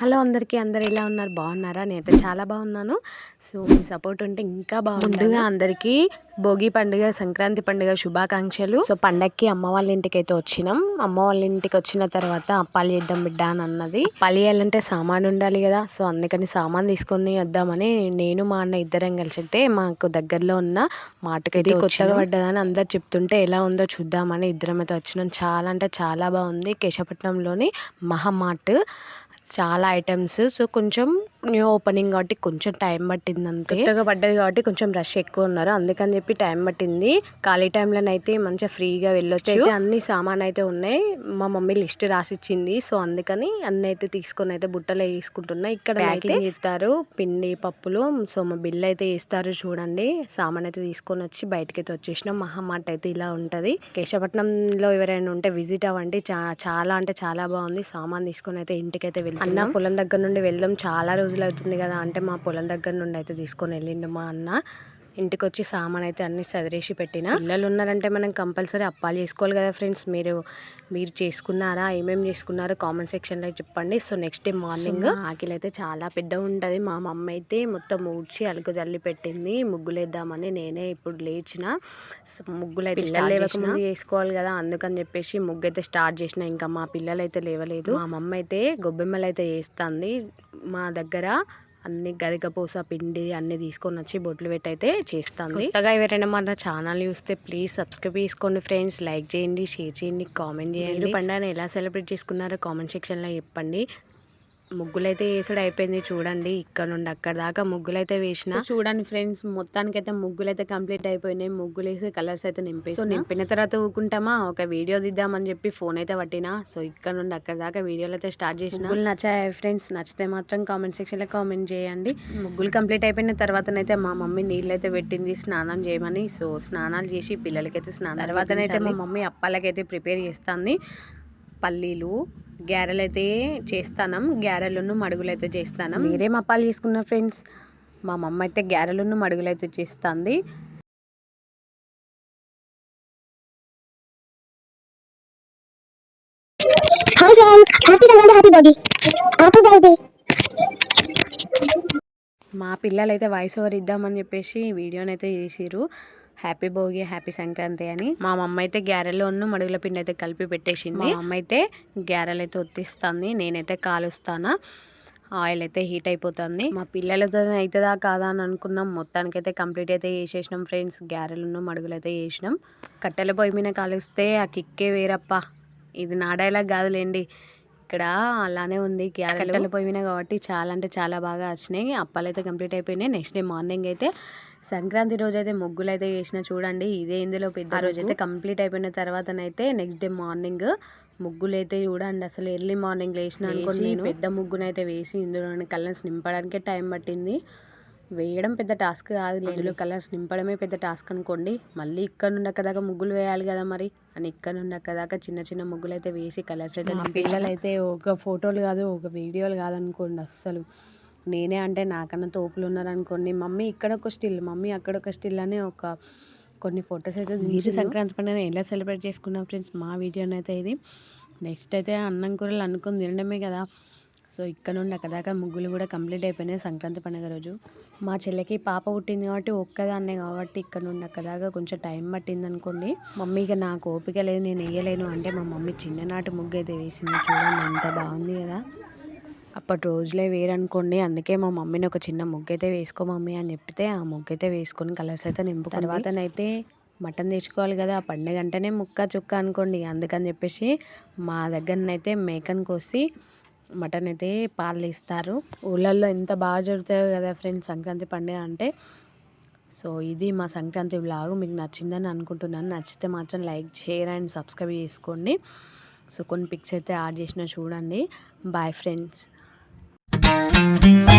Hello అందరికీ అందరు ఎలా ఉన్నారు? బాగున్నారా? నేనైతే చాలా బాగున్నాను. సో మీ సపోర్ట్ ఉంటే ఇంకా బాగుంది ముందుగా అందరికీ భోగి పండుగ సంక్రాంతి పండుగ శుభాకాంక్షలు. సో పండక్కి అమ్మ వాళ్ళ ఇంటికి అయితే వచ్చినాం. అమ్మ వాళ్ళ ఇంటికి వచ్చిన తర్వాత అప్పాలు చేద్దాం బిడ్డ అని అన్నది. అప్పాలు చేయాలంటే సామాన్ ఉండాలి కదా. సో అందుకని సామాన్ తీసుకొని వద్దామని నేను మా అన్న ఇద్దరం కలిసి అయితే మాకు దగ్గరలో ఉన్న మాటకైతే కొత్తగా పడ్డదని అందరు చెప్తుంటే ఎలా ఉందో చూద్దామని ఇద్దరం అయితే వచ్చినాం. చాలా అంటే చాలా బాగుంది. కేశపట్నంలోని మహామార్ట్ చాలా ఐటమ్స్ సో కొంచెం న్యూ ఓపెనింగ్ కాబట్టి కొంచెం టైం పట్టింది అంతే కొత్తగా పడ్డది కాబట్టి కొంచెం రష్ ఎక్కువ ఉన్నారు. అందుకని చెప్పి టైం పట్టింది. ఖాళీ టైంలోనైతే మంచిగా ఫ్రీగా వెళ్ళొచ్చు. అయితే అన్ని సామాన్ అయితే ఉన్నాయి. మా మమ్మీ లిస్ట్ రాసిచ్చింది. సో అందుకని అన్ని అయితే తీసుకొని అయితే బుట్టలో వేసుకుంటున్నా. ఇక్కడ ప్యాకింగ్ ఇస్తారు పిండి పప్పులు. సో మా బిల్ అయితే ఇస్తారు చూడండి. సామాన్ అయితే తీసుకొని వచ్చి బయటకి అయితే వచ్చేసినాం మహామార్ట్ అయితే ఇలా ఉంటది. కేశపట్నంలో ఎవరైనా ఉంటే విజిట్ అవ్వండి. చా- చాలా అంటే చాలా బాగుంది. సామాన్ తీసుకొని అయితే ఇంటికైతే వెళ్ళి అన్న పొలం దగ్గర నుండి వెళ్దాం. చాలా రోజులు అవుతుంది కదా అంటే మా పొలం దగ్గర నుండి అయితే తీసుకొని వెళ్ళిండు మా అన్న. ఇంటికి వచ్చి సామాన్ అయితే అన్ని సదిరేసి పెట్టిన. పిల్లలు ఉన్నారంటే మనం కంపల్సరీ అప్పాలు చేసుకోవాలి కదా ఫ్రెండ్స్. మీరు మీరు చేసుకున్నారా? ఏమేమి చేసుకున్నారో కామెంట్ సెక్షన్లో చెప్పండి. సో నెక్స్ట్ డే మార్నింగ్ ఆకిలి అయితే చాలా పెద్ద ఉంటుంది. మా మమ్మీ అయితే మొత్తం ఊడ్చి అలుగు జల్లి పెట్టింది. ముగ్గులు వేద్దామని నేనే ఇప్పుడు లేచిన. సో ముగ్గులు అయితే పిల్లలు లేవకముందు చేసుకోవాలి కదా. అందుకని చెప్పేసి ముగ్గు అయితే స్టార్ట్ చేసిన. ఇంకా మా పిల్లలు అయితే లేవలేదు. మా మమ్మీ అయితే గొబ్బెమ్మలు అయితే వేస్తుంది మా దగ్గర అన్ని గరికపూస పిండి అన్ని తీసుకొని వచ్చి బొట్లు పెట్టి అయితే చేస్తాను కొత్తగా ఎవరైనా మన ఛానల్ చూస్తే ప్లీజ్ సబ్స్క్రైబ్ చేసుకోండి ఫ్రెండ్స్ లైక్ చేయండి షేర్ చేయండి కామెంట్ చేయండి. పండుగను ఎలా సెలబ్రేట్ చేసుకున్నారో కామెంట్ సెక్షన్లో చెప్పండి. ముగ్గులైతే వేసుడు అయిపోయింది చూడండి ఇక్కడ నుండి అక్కడ దాకా ముగ్గులైతే వేసిన. చూడండి ఫ్రెండ్స్ మొత్తానికైతే ముగ్గులైతే కంప్లీట్ అయిపోయినాయి. ముగ్గులు వేసి కలర్స్ అయితే నింపేసి సో నింపిన తర్వాత ఊకుంటామా? ఒక వీడియో తీద్దామని చెప్పి ఫోన్ అయితే పట్టినా. సో ఇక్కడ నుండి అక్కడ దాకా వీడియోలు అయితే స్టార్ట్ చేసిన. ముగ్గులు నచ్చాయి ఫ్రెండ్స్? నచ్చితే మాత్రం కామెంట్ సెక్షన్లో కామెంట్ చేయండి. ముగ్గులు కంప్లీట్ అయిపోయిన తర్వాతనైతే మా మమ్మీ నీళ్ళు అయితే పెట్టింది స్నానం చేయమని. సో స్నానాలు చేసి పిల్లలకైతే స్నానం తర్వాతనైతే మా మమ్మీ అప్పాలకైతే ప్రిపేర్ చేస్తుంది. పల్లీలు గ్యారెలు అయితే చేస్తాను గ్యారెలను మడుగులు అయితే చేస్తాను. మీరేం అప్పాలు చేసుకున్నారు ఫ్రెండ్స్. మా మమ్మ అయితే గ్యారెలను మడుగులు అయితే చేస్తుంది. మా పిల్లలు అయితే వాయిస్ ఓవర్ ఇద్దామని చెప్పేసి వీడియోని అయితే చేసిరు హ్యాపీ భోగి హ్యాపీ సంక్రాంతి అని మా మమ్మ అయితే గ్యారెలో ఉన్న మడుగుల పిండి అయితే కలిపి పెట్టేసింది. మా అమ్మ అయితే గ్యారెలు అయితే ఒత్తిస్తుంది నేనైతే కాలుస్తానా ఆయిల్ అయితే హీట్ అయిపోతుంది మా పిల్లలతో అవుతుందా కాదా అని అనుకున్నాం మొత్తానికైతే కంప్లీట్ అయితే చేసేసినాం ఫ్రెండ్స్ గ్యారెలను మడుగులు అయితే చేసినాం. కట్టెల పొయ్యి మీద కాలుస్తే ఆ కిక్కే వేరప్ప ఇది నా డైలాగ్ కాదులేండి. ఇక్కడ అలానే ఉంది కట్టెల పొయ్యి మీద కాబట్టి చాలా అంటే చాలా బాగా వచ్చినాయి అప్పాలు అయితే కంప్లీట్ అయిపోయినాయి నెక్స్ట్ డే మార్నింగ్ అయితే సంక్రాంతి రోజు అయితే ముగ్గులు అయితే వేసిన చూడండి ఇదే ఇందులో పెద్ద రోజు అయితే కంప్లీట్ అయిపోయిన తర్వాతనైతే నెక్స్ట్ డే మార్నింగ్ ముగ్గులు అయితే చూడండి అసలు ఎర్లీ మార్నింగ్ లేచిన అనుకోని నేను. పెద్ద ముగ్గునైతే వేసి ఇందులో కలర్స్ నింపడానికే టైం పట్టింది. వేయడం పెద్ద టాస్క్ కాదు లేదు కలర్స్ నింపడమే పెద్ద టాస్క్ అనుకోండి మళ్ళీ ఇక్కడ నుండి దాకా ముగ్గులు వేయాలి కదా మరి. అని ఇక్కడ నుండి దాకా చిన్న చిన్న ముగ్గులు అయితే వేసి కలర్స్ అయితే పిల్లలు అయితే ఒక ఫోటోలు కాదు ఒక వీడియోలు కాదనుకోండి అస్సలు. నేనే అంటే నాకన్నా తోపులు ఉన్నారనుకోండి మమ్మీ ఇక్కడ ఒక స్టిల్ మమ్మీ అక్కడ ఒక స్టిల్ అనే ఒక కొన్ని ఫొటోస్ అయితే మీరు సంక్రాంతి పండుగ ఎలా సెలబ్రేట్ చేసుకున్నాం ఫ్రెండ్స్? మా వీడియోని అయితే ఇది. నెక్స్ట్ అయితే అన్నం కూరలు అనుకుని తినడమే కదా. సో ఇక్కడ నుండి అక్కడ దాకా ముగ్గులు కూడా కంప్లీట్ అయిపోయినాయి సంక్రాంతి పండుగ రోజు. మా చెల్లెకి పాప పుట్టింది కాబట్టి ఒక్కదాన్నే కాబట్టి ఇక్కడ నుండి అక్కడ దాకా కొంచెం టైం పట్టింది అనుకోండి. మమ్మీకి నాకు ఓపిక లేదు నేను వేయలేను. అంటే మా మమ్మీ చిన్ననాటి ముగ్గు అయితే వేసింది. చూడండి ఎంత బాగుంది కదా. అప్పటి రోజులే వేరనుకోండి. అందుకే మా మమ్మీని ఒక చిన్న ముగ్గైతే వేసుకో మమ్మీ అని చెప్తే ఆ ముగ్గు అయితే వేసుకొని కలర్స్ అయితే నింపు తర్వాతనైతే మటన్ తెచ్చుకోవాలి కదా ఆ పండుగ అంటేనే ముక్క చుక్క అనుకోండి. అందుకని చెప్పేసి మా దగ్గరనైతే మేకను కోసి మటన్ అయితే పాలు ఇస్తారు ఊళ్ళల్లో ఎంత బాగా జరుగుతాయో కదా ఫ్రెండ్స్ సంక్రాంతి పండుగ అంటే. సో ఇది మా సంక్రాంతి బ్లాగ్ మీకు నచ్చిందని అనుకుంటున్నాను. నచ్చితే మాత్రం లైక్ షేర్ అండ్ సబ్స్క్రైబ్ చేసుకోండి. సో కొన్ని పిక్స్ అయితే యాడ్ చేసిన చూడండి. Bye friends. Thank you.